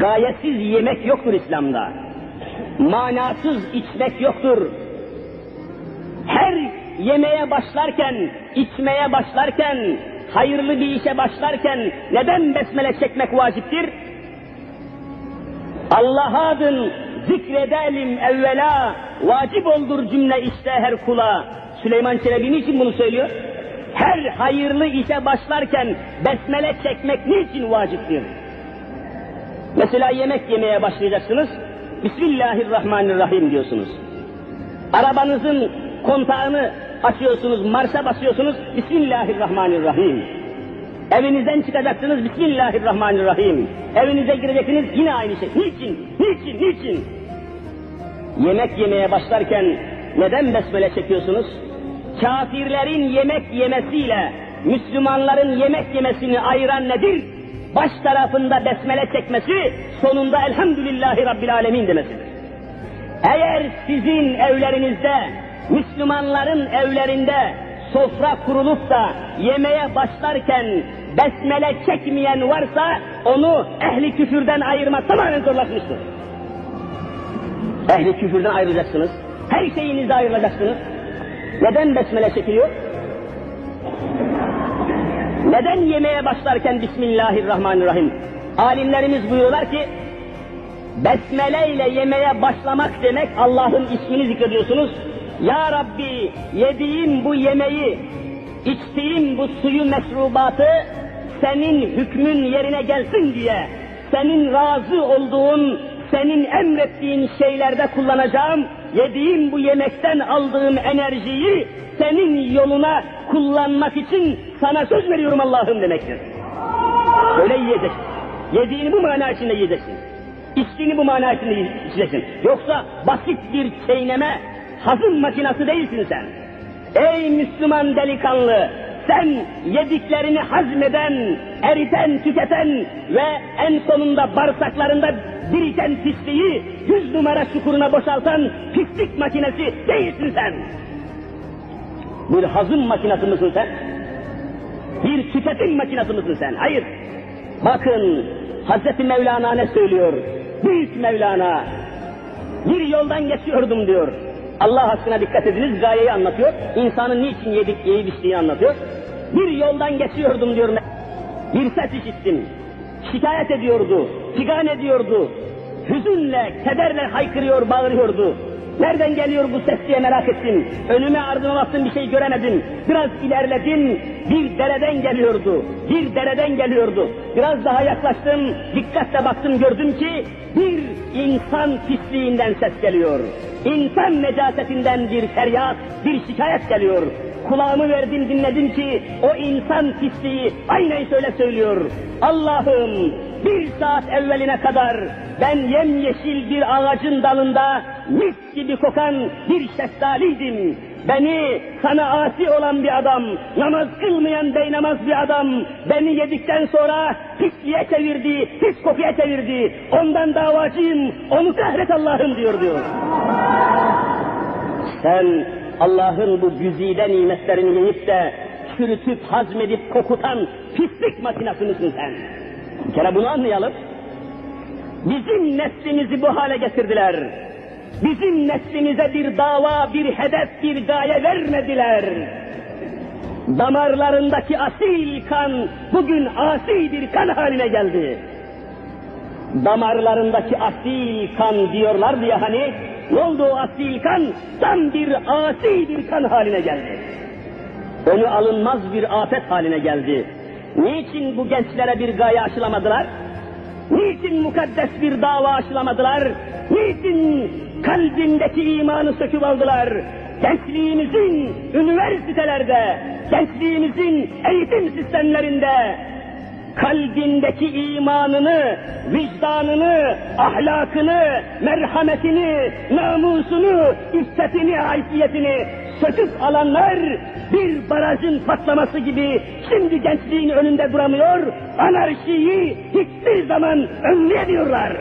Gayetsiz yemek yoktur İslam'da. Manasız içmek yoktur. Her yemeye başlarken, içmeye başlarken, hayırlı bir işe başlarken neden besmele çekmek vaciptir? Allah adın zikredelim evvela, vacip oldur cümle işte her kula. Süleyman Çelebi niçin bunu söylüyor? Her hayırlı işe başlarken besmele çekmek niçin vaciptir? Mesela yemek yemeye başlayacaksınız, Bismillahirrahmanirrahim diyorsunuz. Arabanızın kontağını açıyorsunuz, marşa basıyorsunuz, Bismillahirrahmanirrahim. Evinizden çıkacaksınız, Bismillahirrahmanirrahim. Evinize gireceksiniz, yine aynı şey. Niçin, niçin, niçin? Yemek yemeye başlarken neden besmele çekiyorsunuz? Kafirlerin yemek yemesiyle Müslümanların yemek yemesini ayıran nedir? Baş tarafında besmele çekmesi, sonunda Elhamdülillahi Rabbil Alemin demesidir. Eğer sizin evlerinizde, Müslümanların evlerinde sofra kurulup da yemeğe başlarken besmele çekmeyen varsa onu ehli küfürden ayırmak tamamen zorlaşmıştır. Ehli küfürden ayrılacaksınız. Her şeyinizi ayrılacaksınız. Neden besmele çekiliyor? Neden yemeğe başlarken Bismillahirrahmanirrahim? Alimlerimiz buyuruyorlar ki, Besmele ile yemeğe başlamak demek Allah'ın ismini zikrediyorsunuz. Ya Rabbi yediğim bu yemeği, içtiğim bu suyu meşrubatı senin hükmün yerine gelsin diye, senin razı olduğun, senin emrettiğin şeylerde kullanacağım, yediğim bu yemekten aldığım enerjiyi senin yoluna kullanmak için sana söz veriyorum Allah'ım demektir. Öyle yiyeceksin. Yediğini bu mana içinde yiyeceksin. İçtiğini bu mana içinde içeceksin. Yoksa basit bir çiğneme, hazım makinası değilsin sen. Ey Müslüman delikanlı, sen yediklerini hazmeden, eriten, tüketen ve en sonunda bağırsaklarında biriken pisliği yüz numara çukuruna boşaltan pislik makinesi değilsin sen. Bir hazım makinası mısın sen? Bir tüketim makinası mısın sen? Hayır. Bakın Hazreti Mevlana ne söylüyor? Büyük Mevlana. Bir yoldan geçiyordum diyor. Allah aşkına dikkat ediniz gayeyi anlatıyor. İnsanın niçin yedik yiyip içtiğini anlatıyor. Bir yoldan geçiyordum diyor. Bir ses işittim. Şikayet ediyordu. Figan ediyordu. Hüzünle, kederle haykırıyor, bağırıyordu. Nereden geliyor bu ses diye merak ettim. Önüme ardına baktım bir şey göremedim. Biraz ilerledim. Bir dereden geliyordu. Bir dereden geliyordu. Biraz daha yaklaştım. Dikkatle baktım gördüm ki bir insan pisliğinden ses geliyor. İnsan necasetinden bir feryat, bir şikayet geliyor. Kulağımı verdim dinledim ki o insan pisliği aynen şöyle söylüyor. Allah'ım bir saat evveline kadar ben yemyeşil bir ağacın dalında mis gibi kokan bir şeftaliydim. Beni sana asi olan bir adam, namaz kılmayan beynamaz bir adam, beni yedikten sonra pisliğe çevirdi, pis kokuya çevirdi. Ondan davacıyım, onu kahret Allah'ım diyor diyor. Sen Allah'ın bu güzide nimetlerini yiyip de çürütüp hazmedip kokutan pislik makinası mısın sen? Bir kere bunu anlayalım. Bizim neslimizi bu hale getirdiler. Bizim neslimize bir dava, bir hedef, bir gaye vermediler. Damarlarındaki asil kan bugün asi bir kan haline geldi. Damarlarındaki asil kan diyorlar diye hani ne oldu o asil kan? Tam bir asi bir kan haline geldi. Önü alınmaz bir afet haline geldi. Niçin bu gençlere bir gaye aşılamadılar? Niçin mukaddes bir dava aşılamadılar? Niçin kalbindeki imanı söküp aldılar? Gençliğimizin üniversitelerde, gençliğimizin eğitim sistemlerinde kalbindeki imanını, vicdanını, ahlakını, merhametini, namusunu, iffetini, haysiyetini söküp alanlar bir barajın patlaması gibi şimdi gençliğin önünde duramıyor, anarşiyi hiçbir zaman önleyemiyorlar.